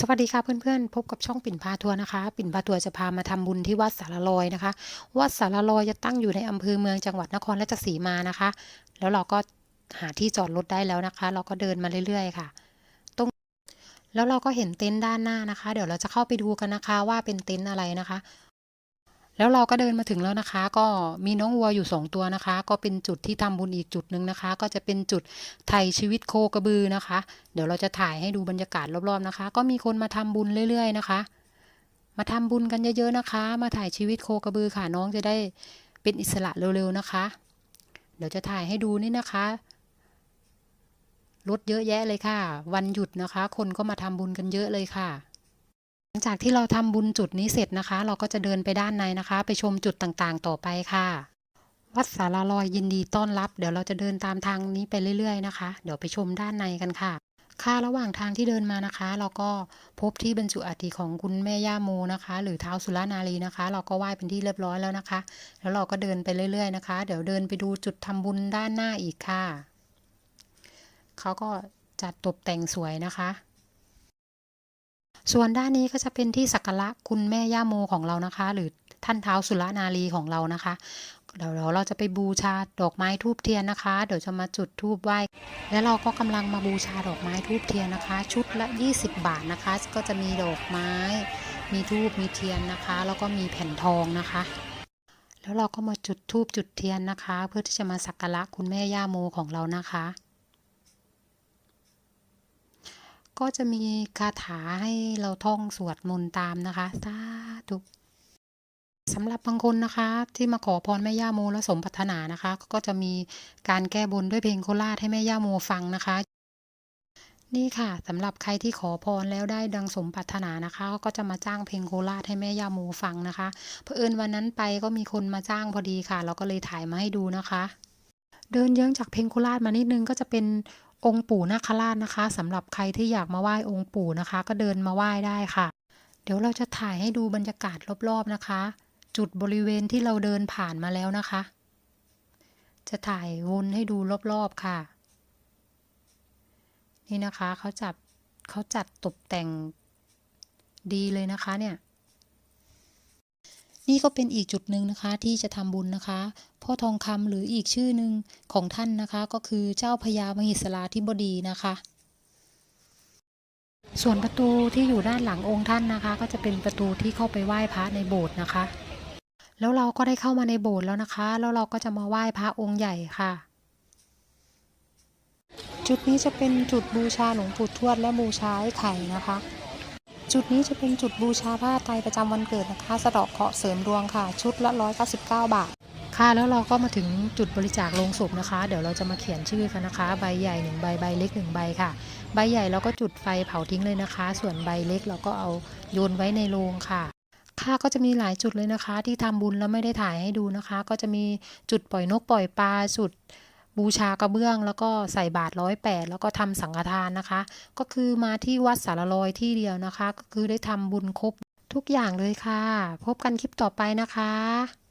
สวัสดีค่ะเพื่อนๆ พบกับช่องปิ่นพาทัวร์นะคะ ปิ่นพาทัวร์จะพามาทำบุญที่วัดสารลอยนะคะ วัดสารลอยจะตั้งอยู่ในอำเภอเมืองจังหวัดนครราชสีมานะคะ แล้วเราก็หาที่จอดรถได้แล้วนะคะ เราก็เดินมาเรื่อยๆค่ะ ตรง แล้วเราก็เห็นเต็นท์ด้านหน้านะคะ เดี๋ยวเราจะเข้าไปดูกันนะคะว่าเป็นเต็นท์อะไรนะคะ แล้วเราก็เดินมาถึงแล้วนะคะ ก็มีน้องวัวอยู่สองตัวนะคะ ก็เป็นจุดที่ทำบุญอีกจุดหนึ่งนะคะ ก็จะเป็นจุดไถ่ชีวิตโคกระบือนะคะ เดี๋ยวเราจะถ่ายให้ดูบรรยากาศรอบๆนะคะ ก็มีคนมาทำบุญเรื่อย ๆ นะคะ มาทำบุญกันเยอะๆนะคะ มาถ่ายชีวิตโคกระบือค่ะน้องจะได้เป็นอิสระเร็วๆนะคะ เดี๋ยวจะถ่ายให้ดูนี่นะคะรถเยอะแยะเลยค่ะ วันหยุดนะคะ คนก็มาทำบุญกันเยอะเลยค่ะ หลังจากที่เราทำบุญจุดนี้เสร็จนะคะ เราก็จะเดินไปด้านในนะคะ ไปชมจุดต่างๆ ต่อไปค่ะ วัดสารลอยยินดีต้อนรับ เดี๋ยวเราจะเดินตามทางนี้ไปเรื่อยๆนะคะ เดี๋ยวไปชมด้านในกันค่ะ ค่ะระหว่างทางที่เดินมานะคะ เราก็พบที่บรรจุอัฐิของคุณแม่ย่าโมนะคะ หรือเท้าสุรนารีนะคะ เราก็ไหว้เป็นที่เรียบร้อยแล้วนะคะ แล้วเราก็เดินไปเรื่อย ๆนะคะ เดี๋ยวเดินไปดูจุดทำบุญด้านหน้าอีกค่ะเขาก็จัดตกแต่งสวยนะคะ ส่วนด้านนี้ก็จะเป็นที่สักการะคุณแม่ย่าโมของเรานะคะ หรือท่านเท้าสุรนารีของเรานะคะ เดี๋ยวเราจะไปบูชาดอกไม้ทูบเทียนนะคะ เดี๋ยวจะมาจุดทูบไหว้แล้วเราก็กำลังมาบูชาดอกไม้ทูบเทียนนะคะ ชุดละ 20 บาทนะคะ ก็จะมีดอกไม้ มีทูบมีเทียนนะคะ แล้วก็มีแผ่นทองนะคะแล้วเราก็มาจุดทูบจุดเทียนนะคะ เพื่อที่จะมาสักการะคุณแม่ย่าโมของเรานะคะ ก็จะมีคาถาให้เราท่องสวดมนต์ตามนะคะสาธุสำหรับบางคนนะคะ ที่มาขอพรแม่ย่าโมและสมปรารถนานะคะ ก็จะมีการแก้บนด้วยเพลงโคราชให้แม่ย่าโมฟังนะคะ นี่ค่ะสำหรับใครที่ขอพรแล้วได้ดังสมปรารถนานะคะ ก็จะมาจ้างเพลงโคราชให้แม่ย่าโมฟังนะคะเผอิญวันนั้นไปก็มีคนมาจ้างพอดีค่ะ เราก็เลยถ่ายมาให้ดูนะคะ เดินเยื้องจากเพลงโคราชมานิดนึงก็จะเป็น องค์ปู่นาคราชนะคะสำหรับใครที่อยากมาไหว้องค์ปู่นะคะ ก็เดินมาไหว้ได้ค่ะ เดี๋ยวเราจะถ่ายให้ดูบรรยากาศรอบๆนะคะ จุดบริเวณที่เราเดินผ่านมาแล้วนะคะ จะถ่ายวนให้ดูรอบๆค่ะ นี่นะคะเขาจับเขาจัดตกแต่งดีเลยนะคะเนี่ย นี่ก็เป็นอีกจุดหนึ่งนะคะที่จะทำบุญนะคะ พ่อทองคำหรืออีกชื่อหนึ่งของท่านนะคะ ก็คือเจ้าพญามหิสลาธิบดีนะคะ ส่วนประตูที่อยู่ด้านหลังองค์ท่านนะคะ ก็จะเป็นประตูที่เข้าไปไหว้พระในโบสถ์นะคะ แล้วเราก็ได้เข้ามาในโบสถ์แล้วนะคะ แล้วเราก็จะมาไหว้พระองค์ใหญ่ค่ะจุดนี้จะเป็นจุดบูชาหลวงปู่ทวดและบูชาไอ้ไข่นะคะ จุดนี้จะเป็นจุดบูชาผ้าไตรประจำวันเกิดนะคะ สะเดาะเคราะห์เสริมดวงค่ะ ชุดละ 199 บาท ค่ะ แล้วเราก็มาถึงจุดบริจาคโลงศพนะคะ เดี๋ยวเราจะมาเขียนชื่อกันนะคะ ใบใหญ่หนึ่งใบ ใบเล็กหนึ่งใบค่ะ ใบใหญ่เราก็จุดไฟเผาทิ้งเลยนะคะ ส่วนใบเล็กเราก็เอาโยนไว้ในโลงค่ะค่ะก็จะมีหลายจุดเลยนะคะ ที่ทำบุญแล้วไม่ได้ถ่ายให้ดูนะคะ ก็จะมีจุดปล่อยนกปล่อยปลาจุด บูชากระเบื้อง แล้วก็ใส่บาตรร้อยแปดแล้วก็ทำสังฆทานนะคะ ก็คือมาที่วัดสารลอยที่เดียวนะคะ ก็คือได้ทำบุญครบทุกอย่างเลยค่ะ พบกันคลิปต่อไปนะคะ